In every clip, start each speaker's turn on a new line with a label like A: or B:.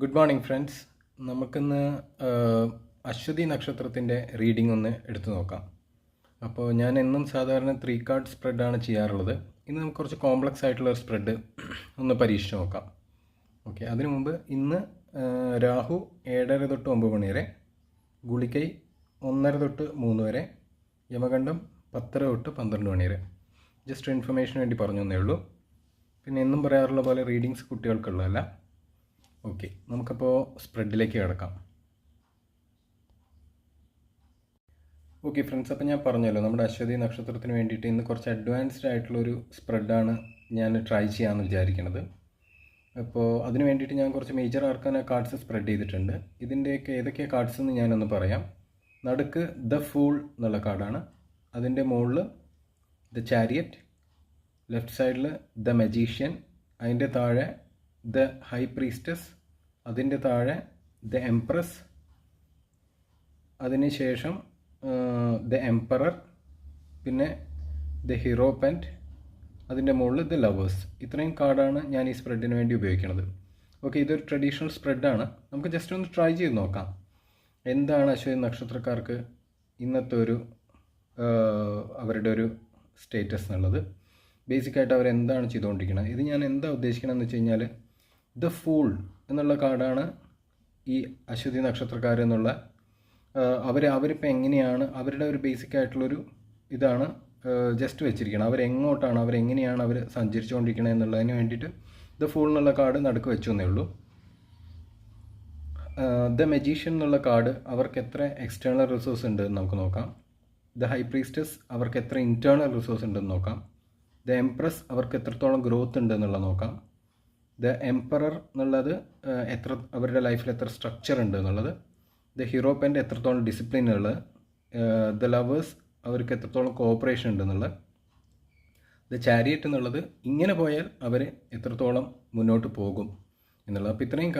A: Good morning friends നമുക്കിന്ന് അശ്വതി നക്ഷത്രത്തിന്റെ reading ഒന്ന് എടുത്തു നോക്കാം. അപ്പോൾ ഞാൻ എന്നും സാധാരണ ത്രീ കാർഡ് സ്പ്രെഡാണ് ചെയ്യാറുള്ളത്. ഇന്ന് നമുക്ക് കുറച്ച് കോംപ്ലക്സ് ആയിട്ടുള്ള ഒരു സ്പ്രെഡ് ഒന്ന് പരീക്ഷിച്ച് നോക്കാം. ഓക്കെ അതിനു മുമ്പ് ഇന്ന് രാഹു ഏഴര തൊട്ട് ഒമ്പത് മണി വരെ ഗുളികൈ ഒന്നര തൊട്ട് മൂന്ന് വരെ യമകണ്ഠം പത്തര തൊട്ട് പന്ത്രണ്ട് മണി വരെ. ജസ്റ്റ് ഇൻഫർമേഷന് വേണ്ടി പറഞ്ഞു തന്നേ ഉള്ളൂ. പിന്നെ എന്നും പറയാറുള്ള പോലെ റീഡിങ്സ് കുട്ടികൾക്കുള്ളതല്ല. ഓക്കെ നമുക്കപ്പോൾ സ്പ്രെഡിലേക്ക് കിടക്കാം. ഓക്കെ ഫ്രണ്ട്സ് അപ്പോൾ ഞാൻ പറഞ്ഞല്ലോ നമ്മുടെ അശ്വതി നക്ഷത്രത്തിന് വേണ്ടിയിട്ട് ഇന്ന് കുറച്ച് അഡ്വാൻസ്ഡ് ആയിട്ടുള്ളൊരു സ്പ്രെഡാണ് ഞാൻ ട്രൈ ചെയ്യാമെന്ന് വിചാരിക്കുന്നത് അപ്പോൾ അതിന് വേണ്ടിയിട്ട് ഞാൻ കുറച്ച് മേജർ ആർക്കാന കാർഡ്സ് സ്പ്രെഡ് ചെയ്തിട്ടുണ്ട്. ഇതിന്റെയൊക്കെ ഏതൊക്കെ കാർഡ്സ് എന്ന് ഞാനൊന്ന് പറയാം. നടുക്ക് ദ ഫൂൾ എന്നുള്ള കാർഡാണ് അതിന്റെ മുകളിൽ ദ ചാരിയറ്റ് ലെഫ്റ്റ് സൈഡിൽ ദ മജീഷ്യൻ അതിന്റെ താഴെ ദ ഹൈ പ്രീസ്റ്റസ് അതിന്റെ താഴെ ദ എംപ്രസ് അതിനുശേഷം ദ എംപറർ പിന്നെ ദ ഹീറോ പെന്റ് അതിന്റെ മുകളിൽ ദ ലവേഴ്സ്. ഇത്രയും കാർഡാണ് ഞാൻ ഈ സ്പ്രെഡിന് വേണ്ടി ഉപയോഗിക്കുന്നത്. ഓക്കെ ഇതൊരു ട്രഡീഷണൽ സ്പ്രെഡാണ്. നമുക്ക് ജസ്റ്റ് ഒന്ന് ട്രൈ ചെയ്ത് നോക്കാം. എന്താണ് അശ്വതി നക്ഷത്രക്കാർക്ക് ഇന്നത്തെ ഒരു അവരുടെ ഒരു സ്റ്റേറ്റസ് എന്നുള്ളത്? ബേസിക്കായിട്ട് അവർ എന്താണ് ചെയ്തുകൊണ്ടിരിക്കുന്നത് ഇത് ഞാൻ എന്താ ഉദ്ദേശിക്കണമെന്ന് വെച്ച് കഴിഞ്ഞാൽ ദ ഫൂൾ എന്നുള്ള കാർഡാണ് ഈ അശ്വതി നക്ഷത്രക്കാർ എന്നുള്ള. അവർ അവരിപ്പോൾ എങ്ങനെയാണ് അവരുടെ ഒരു ബേസിക് ആയിട്ടുള്ളൊരു ഇതാണ് ജസ്റ്റ് വെച്ചിരിക്കുന്നത് അവരെങ്ങോട്ടാണ് അവരെങ്ങനെയാണ് അവർ സഞ്ചരിച്ചുകൊണ്ടിരിക്കുന്നത് എന്നുള്ളതിന് വേണ്ടിയിട്ട് ദ ഫൂൾ എന്നുള്ള കാർഡ് നടുക്ക് വെച്ചു എന്നേ ഉള്ളൂ. ദ മെജീഷ്യൻ എന്നുള്ള കാർഡ് അവർക്ക് എത്ര എക്സ്റ്റേണൽ റിസോഴ്സ് ഉണ്ട് എന്ന് നമുക്ക് നോക്കാം. ദ ഹൈ പ്രീസ്റ്റസ് അവർക്ക് എത്ര ഇന്റേർണൽ റിസോഴ്സ് ഉണ്ടെന്ന് നോക്കാം. ദ എംപ്രസ് അവർക്ക് എത്രത്തോളം ഗ്രോത്ത് ഉണ്ട് എന്നുള്ളത് നോക്കാം. ദ എംപറർ എന്നുള്ളത് എത്ര അവരുടെ ലൈഫിൽ എത്ര സ്ട്രക്ചർ ഉണ്ട് എന്നുള്ളത്. ദ ഹീറോ പെന്റെ എത്രത്തോളം ഡിസിപ്ലിൻ ഉള്ളത് ദ ലവേഴ്സ് അവർക്ക് എത്രത്തോളം കോപ്പറേഷൻ ഉണ്ട് എന്നുള്ളത്. ദ ചാരിയറ്റ് എന്നുള്ളത് ഇങ്ങനെ പോയാൽ അവർ എത്രത്തോളം മുന്നോട്ട് പോകും എന്നുള്ളത്. അപ്പോൾ ഇത്രയും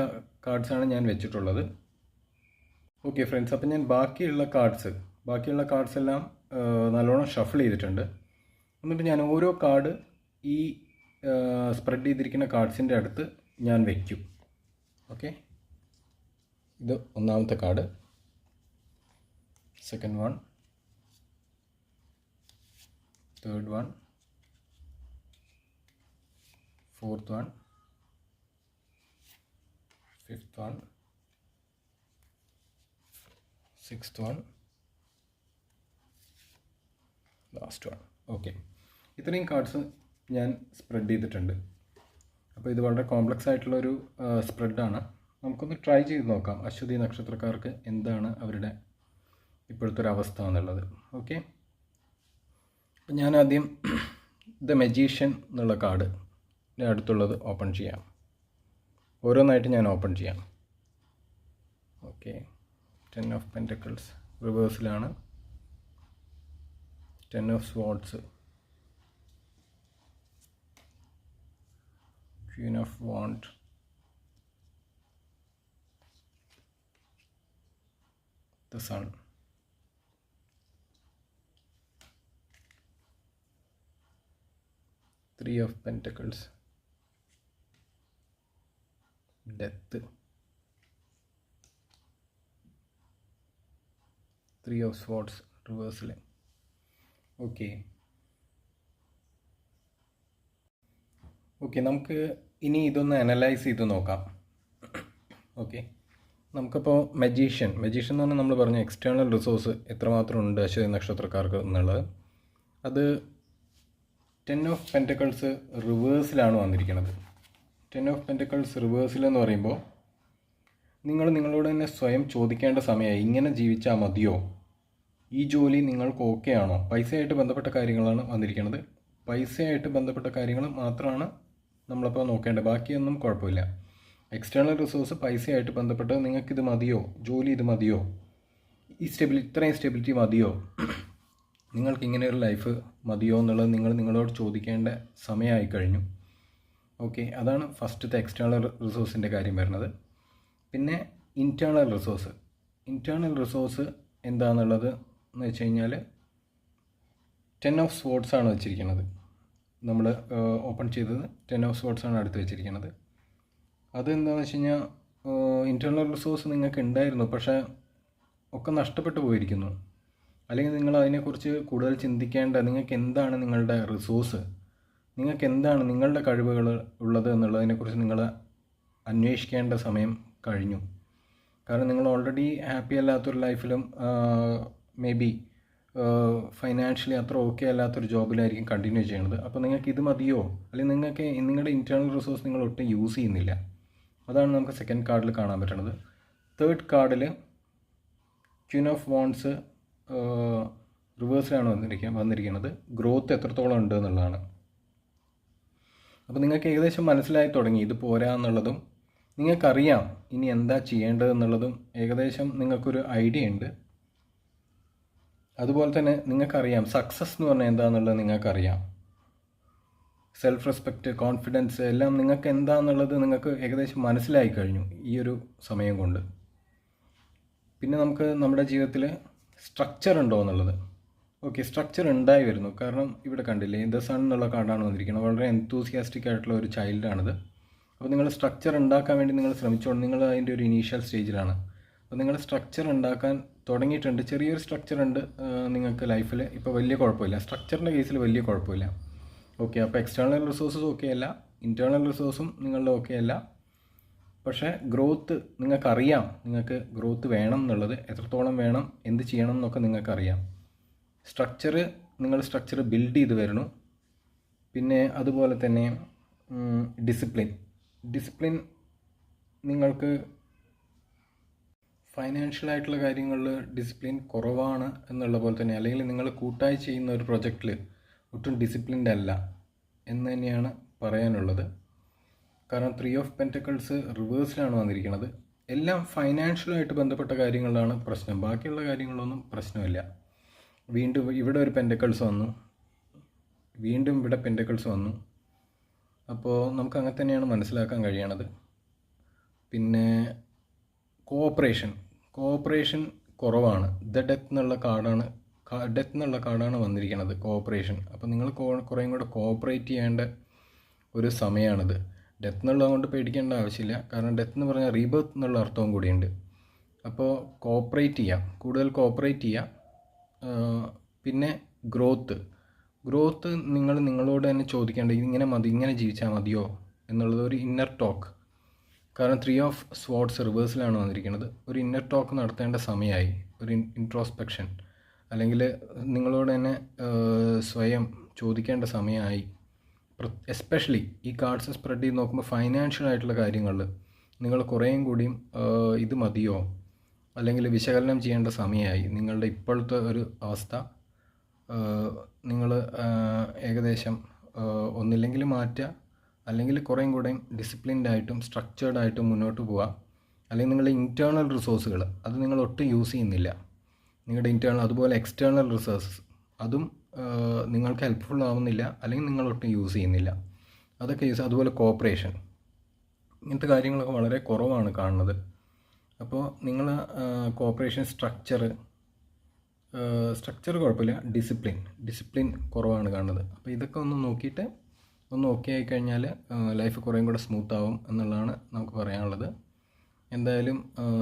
A: കാർഡ്സാണ് ഞാൻ വെച്ചിട്ടുള്ളത്. ഓക്കെ ഫ്രണ്ട്സ് അപ്പം ഞാൻ ബാക്കിയുള്ള കാർഡ്സ് ബാക്കിയുള്ള കാർഡ്സ് എല്ലാം നല്ലോണം ഷഫിൾ ചെയ്തിട്ടുണ്ട്. എന്നിട്ട് ഞാൻ ഓരോ കാർഡ് ഈ സ്പ്രെഡ് ചെയ്തിരിക്കുന്ന കാർഡ്സിന്റെ അടുത്ത് ഞാൻ വയ്ക്കും ഓക്കെ ഇത് ഒന്നാമത്തെ card second one third one fourth one fifth one sixth one last one okay ഇത്രയും കാർഡ്സ് ഞാൻ സ്പ്രെഡ് ചെയ്തിട്ടുണ്ട്. അപ്പോൾ ഇത് വളരെ കോംപ്ലക്സ് ആയിട്ടുള്ളൊരു സ്പ്രെഡാണ് നമുക്കൊന്ന് ട്രൈ ചെയ്ത് നോക്കാം അശ്വതി നക്ഷത്രക്കാർക്ക് എന്താണ് അവരുടെ ഇപ്പോഴത്തെ ഒരു അവസ്ഥ എന്നുള്ളത്. ഓക്കെ അപ്പം ഞാൻ ആദ്യം ദ മെജീഷ്യൻ എന്നുള്ള കാർഡ് അടുത്തുള്ളത് ഓപ്പൺ ചെയ്യാം. ഓരോന്നായിട്ട് ഞാൻ ഓപ്പൺ ചെയ്യാം. Okay ten of pentacles റിവേഴ്സിലാണ് ten of swords queen of wand the sun three of pentacles death three of swords റിവേഴ്സിൽ okay okay നമുക്ക് ഇനി ഇതൊന്ന് അനലൈസ് ചെയ്ത് നോക്കാം. ഓക്കെ നമുക്കിപ്പോൾ മജീഷ്യൻ മജീഷ്യൻ എന്ന് പറഞ്ഞാൽ നമ്മൾ പറഞ്ഞ എക്സ്റ്റേണൽ റിസോഴ്സ് എത്രമാത്രം ഉണ്ട് അശ്വതി നക്ഷത്രക്കാർക്ക് എന്നുള്ളത്. അത് ടെൻ ഓഫ് പെന്റക്കിൾസ് റിവേഴ്സിലാണ് വന്നിരിക്കുന്നത് ടെൻ ഓഫ് പെന്റക്കിൾസ് റിവേഴ്സിലെന്ന് പറയുമ്പോൾ നിങ്ങൾ നിങ്ങളോട് തന്നെ സ്വയം ചോദിക്കേണ്ട സമയമായി. ഇങ്ങനെ ജീവിച്ചാൽ മതിയോ? ഈ ജോലി നിങ്ങൾക്ക് ഓക്കെ ആണോ? പൈസയായിട്ട് ബന്ധപ്പെട്ട കാര്യങ്ങളാണ് വന്നിരിക്കുന്നത് പൈസയായിട്ട് ബന്ധപ്പെട്ട കാര്യങ്ങൾ മാത്രമാണ് നമ്മളപ്പോൾ നോക്കേണ്ടത് ബാക്കിയൊന്നും കുഴപ്പമില്ല. എക്സ്റ്റേണൽ റിസോഴ്സ് പൈസയായിട്ട് ബന്ധപ്പെട്ട് നിങ്ങൾക്കിത് മതിയോ? ജോലി ഇത് മതിയോ? ഈ സ്റ്റെബിലിറ്റി ഇത്രയും സ്റ്റെബിലിറ്റി മതിയോ? നിങ്ങൾക്ക് ഇങ്ങനെ ഒരു ലൈഫ് മതിയോ എന്നുള്ളത് നിങ്ങൾ നിങ്ങളോട് ചോദിക്കേണ്ട സമയമായി കഴിഞ്ഞു. ഓക്കെ അതാണ് ഫസ്റ്റത്തെ എക്സ്റ്റേണൽ റിസോഴ്സിന്റെ കാര്യം വരുന്നത്. പിന്നെ ഇന്റേർണൽ റിസോഴ്സ് ഇന്റേർണൽ റിസോഴ്സ് എന്താണെന്നുള്ളത് എന്ന് വെച്ച് കഴിഞ്ഞാൽ ടെൻ ഓഫ് സ്പോർട്സ് ആണ് വെച്ചിരിക്കുന്നത്. നമ്മൾ ഓപ്പൺ ചെയ്തത് ടെൻ ഓഫ് സ്പോർട്സ് ആണ് അടുത്ത് വെച്ചിരിക്കുന്നത്. അതെന്താണെന്ന് വെച്ച് കഴിഞ്ഞാൽ ഇന്റേർണൽ റിസോഴ്സ് നിങ്ങൾക്ക് ഉണ്ടായിരുന്നു പക്ഷേ ഒക്കെ നഷ്ടപ്പെട്ടു പോയിരിക്കുന്നു. അല്ലെങ്കിൽ നിങ്ങൾ അതിനെക്കുറിച്ച് കൂടുതൽ ചിന്തിക്കേണ്ട നിങ്ങൾക്ക് എന്താണ് നിങ്ങളുടെ റിസോഴ്സ് നിങ്ങൾക്ക് എന്താണ് നിങ്ങളുടെ കഴിവുകൾ ഉള്ളത് എന്നുള്ളതിനെക്കുറിച്ച് നിങ്ങൾ അന്വേഷിക്കേണ്ട സമയം കഴിഞ്ഞു. കാരണം നിങ്ങൾ ഓൾറെഡി ഹാപ്പി അല്ലാത്തൊരു ലൈഫിലും മേ ബി ഫൈനാൻഷ്യലി അത്ര ഓക്കെ അല്ലാത്തൊരു ജോബിലായിരിക്കും കണ്ടിന്യൂ ചെയ്യണത്. അപ്പോൾ നിങ്ങൾക്ക് ഇത് മതിയോ? അല്ലെങ്കിൽ നിങ്ങൾക്ക് നിങ്ങളുടെ ഇന്റേർണൽ റിസോഴ്സ് നിങ്ങൾ ഒട്ടും യൂസ് ചെയ്യുന്നില്ല. അതാണ് നമുക്ക് സെക്കൻഡ് കാർഡിൽ കാണാൻ പറ്റുന്നത് തേർഡ് കാർഡിൽ ക്യൂൻ ഓഫ് വോൺസ് റിവേഴ്സിലാണ് വന്നിരിക്കുക വന്നിരിക്കുന്നത് ഗ്രോത്ത് എത്രത്തോളം ഉണ്ട് എന്നുള്ളതാണ്. അപ്പോൾ നിങ്ങൾക്ക് ഏകദേശം മനസ്സിലായി തുടങ്ങി. ഇത് പോരാ എന്നുള്ളതും നിങ്ങൾക്കറിയാം ഇനി എന്താ ചെയ്യേണ്ടത് എന്നുള്ളതും. ഏകദേശം നിങ്ങൾക്കൊരു ഐഡിയ ഉണ്ട്. അതുപോലെ തന്നെ നിങ്ങൾക്കറിയാം സക്സസ് എന്ന് പറഞ്ഞാൽ എന്താണെന്നുള്ളത് നിങ്ങൾക്കറിയാം. സെൽഫ് റെസ്പെക്റ്റ് കോൺഫിഡൻസ് എല്ലാം നിങ്ങൾക്ക് എന്താണെന്നുള്ളത് നിങ്ങൾക്ക് ഏകദേശം മനസ്സിലായി കഴിഞ്ഞു ഈ ഒരു സമയം കൊണ്ട്. പിന്നെ നമുക്ക് നമ്മുടെ ജീവിതത്തിൽ സ്ട്രക്ചർ ഉണ്ടോ എന്നുള്ളത്. ഓക്കെ സ്ട്രക്ചർ ഉണ്ടായി വരുന്നു. കാരണം ഇവിടെ കണ്ടില്ലേ ഇൻ ദ സൺ എന്നുള്ള കാർഡാണ് വന്നിരിക്കുന്നത്. വളരെ എൻതൂസിയാസ്റ്റിക് ആയിട്ടുള്ള ഒരു ചൈൽഡാണിത് അപ്പോൾ നിങ്ങൾ സ്ട്രക്ചർ ഉണ്ടാക്കാൻ വേണ്ടി നിങ്ങൾ ശ്രമിച്ചോളൂ നിങ്ങൾ അതിന്റെ ഒരു ഇനീഷ്യൽ സ്റ്റേജിലാണ് അപ്പോൾ നിങ്ങൾ സ്ട്രക്ചർ ഉണ്ടാക്കാൻ തുടങ്ങിയിട്ടുണ്ട്. ചെറിയൊരു സ്ട്രക്ചർ ഉണ്ട് നിങ്ങൾക്ക് ലൈഫിൽ ഇപ്പോൾ വലിയ കുഴപ്പമില്ല. സ്ട്രക്ചറിന്റെ കേസിൽ വലിയ കുഴപ്പമില്ല. ഓക്കെ അപ്പോൾ എക്സ്റ്റേണൽ റിസോഴ്സസ് ഓക്കെ അല്ല. ഇന്റേർണൽ റിസോഴ്സും നിങ്ങളുടെ ഓക്കെ അല്ല. പക്ഷേ ഗ്രോത്ത് നിങ്ങൾക്കറിയാം. നിങ്ങൾക്ക് ഗ്രോത്ത് വേണം എന്നുള്ളത്. എത്രത്തോളം വേണം എന്ത് ചെയ്യണം എന്നൊക്കെ നിങ്ങൾക്കറിയാം. സ്ട്രക്ചർ നിങ്ങൾ സ്ട്രക്ചർ ബിൽഡ് ചെയ്ത് വരണു പിന്നെ അതുപോലെ തന്നെ ഡിസിപ്ലിൻ ഡിസിപ്ലിൻ നിങ്ങൾക്ക് ഫൈനാൻഷ്യൽ ആയിട്ടുള്ള കാര്യങ്ങളിൽ ഡിസിപ്ലിൻ കുറവാണ് എന്നുള്ള പോലെ തന്നെ അല്ലെങ്കിൽ നിങ്ങൾ കൂട്ടായി ചെയ്യുന്ന ഒരു പ്രൊജക്റ്റിൽ ഒട്ടും ഡിസിപ്ലിൻഡ് അല്ല എന്ന് തന്നെയാണ് പറയാനുള്ളത്. കാരണം ത്രീ ഓഫ് പെന്റക്കിൾസ് റിവേഴ്സിലാണ് വന്നിരിക്കുന്നത്. എല്ലാം ഫൈനാൻഷ്യലായിട്ട് ബന്ധപ്പെട്ട കാര്യങ്ങളിലാണ് പ്രശ്നം. ബാക്കിയുള്ള കാര്യങ്ങളൊന്നും പ്രശ്നമില്ല. വീണ്ടും ഇവിടെ ഒരു പെന്റക്കിൾസ് വന്നു. വീണ്ടും ഇവിടെ പെന്റക്കിൾസ് വന്നു. അപ്പോൾ നമുക്ക് അങ്ങനെ തന്നെയാണ് മനസ്സിലാക്കാൻ കഴിയണത്. പിന്നെ കോഓപ്പറേഷൻ കോഓപ്പറേഷൻ കുറവാണ്. ദ ഡെത്ത് എന്നുള്ള കാർഡാണ് ഡെത്ത് എന്നുള്ള കാർഡാണ് വന്നിരിക്കുന്നത് കോഓപ്പറേഷൻ അപ്പോൾ നിങ്ങൾ കുറേയും കൂടെ കോഓപ്പറേറ്റ് ചെയ്യേണ്ട ഒരു സമയമാണിത് ഡെത്ത് എന്നുള്ളത് കൊണ്ട് പേടിക്കേണ്ട ആവശ്യമില്ല. കാരണം ഡെത്ത് എന്ന് പറഞ്ഞാൽ റീബർത്ത് എന്നുള്ള അർത്ഥവും കൂടിയുണ്ട്. അപ്പോൾ കോഓപ്പറേറ്റ് ചെയ്യാം. കൂടുതൽ കോഓപ്പറേറ്റ് ചെയ്യാം. പിന്നെ ഗ്രോത്ത്. ഗ്രോത്ത് നിങ്ങൾ നിങ്ങളോട് തന്നെ ചോദിക്കേണ്ടത് ഇങ്ങനെ മതി ഇങ്ങനെ ജീവിച്ചാൽ മതിയോ? എന്നുള്ളത് ഒരു ഇന്നർ ടോക്ക്. കാരണം ത്രീ ഓഫ് സ്വാർഡ്സ് റിവേഴ്സിലാണ് വന്നിരിക്കുന്നത്. ഒരു ഇന്നർ ടോക്ക് നടത്തേണ്ട സമയമായി. ഒരു ഇൻട്രോസ്പെക്ഷൻ അല്ലെങ്കിൽ നിങ്ങളോട് തന്നെ സ്വയം ചോദിക്കേണ്ട സമയമായി. എസ്പെഷ്യലി ഈ കാർഡ്സ് സ്പ്രെഡ് ചെയ്ത് നോക്കുമ്പോൾ ഫൈനാൻഷ്യൽ ആയിട്ടുള്ള കാര്യങ്ങളിൽ നിങ്ങൾ കുറേയും കൂടിയും ഇത് മതിയോ? അല്ലെങ്കിൽ വിശകലനം ചെയ്യേണ്ട സമയമായി. നിങ്ങളുടെ ഇപ്പോഴത്തെ ഒരു അവസ്ഥ നിങ്ങൾ ഏകദേശം ഒന്നില്ലെങ്കിൽ മാറ്റുക. അല്ലെങ്കിൽ കുറേയും കൂടെയും ഡിസിപ്ലിൻഡ് ആയിട്ടും സ്ട്രക്ചേർഡ് ആയിട്ടും മുന്നോട്ട് പോവുക അല്ലെങ്കിൽ നിങ്ങളുടെ ഇന്റേർണൽ റിസോഴ്സുകൾ അത് നിങ്ങൾ ഒട്ടും യൂസ് ചെയ്യുന്നില്ല. നിങ്ങളുടെ ഇന്റേർണൽ അതുപോലെ എക്സ്റ്റേർണൽ റിസോഴ്സസ് അതും നിങ്ങൾക്ക് ഹെൽപ്ഫുൾ ആവുന്നില്ല. അല്ലെങ്കിൽ നിങ്ങൾ ഒട്ടും യൂസ് ചെയ്യുന്നില്ല. അതൊക്കെ യൂസ് അതുപോലെ കോപ്പറേഷൻ ഇങ്ങനത്തെ കാര്യങ്ങളൊക്കെ വളരെ കുറവാണ് കാണുന്നത്. അപ്പോൾ നിങ്ങൾ കോപ്പറേഷൻ സ്ട്രക്ചർ സ്ട്രക്ചർ കുഴപ്പമില്ല. ഡിസിപ്ലിൻ ഡിസിപ്ലിൻ കുറവാണ് കാണുന്നത്. അപ്പോൾ ഇതൊക്കെ ഒന്ന് നോക്കിയിട്ട് ഒന്ന് ഓക്കെ ആയി കഴിഞ്ഞാൽ ലൈഫ് കുറേയും കൂടെ സ്മൂത്ത് ആവും എന്നുള്ളതാണ് നമുക്ക് പറയാനുള്ളത്. എന്തായാലും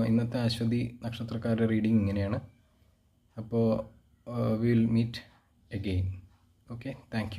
A: ഇന്നത്തെ അശ്വതി നക്ഷത്രക്കാരുടെ റീഡിങ് ഇങ്ങനെയാണ്. അപ്പോൾ will meet again okay thank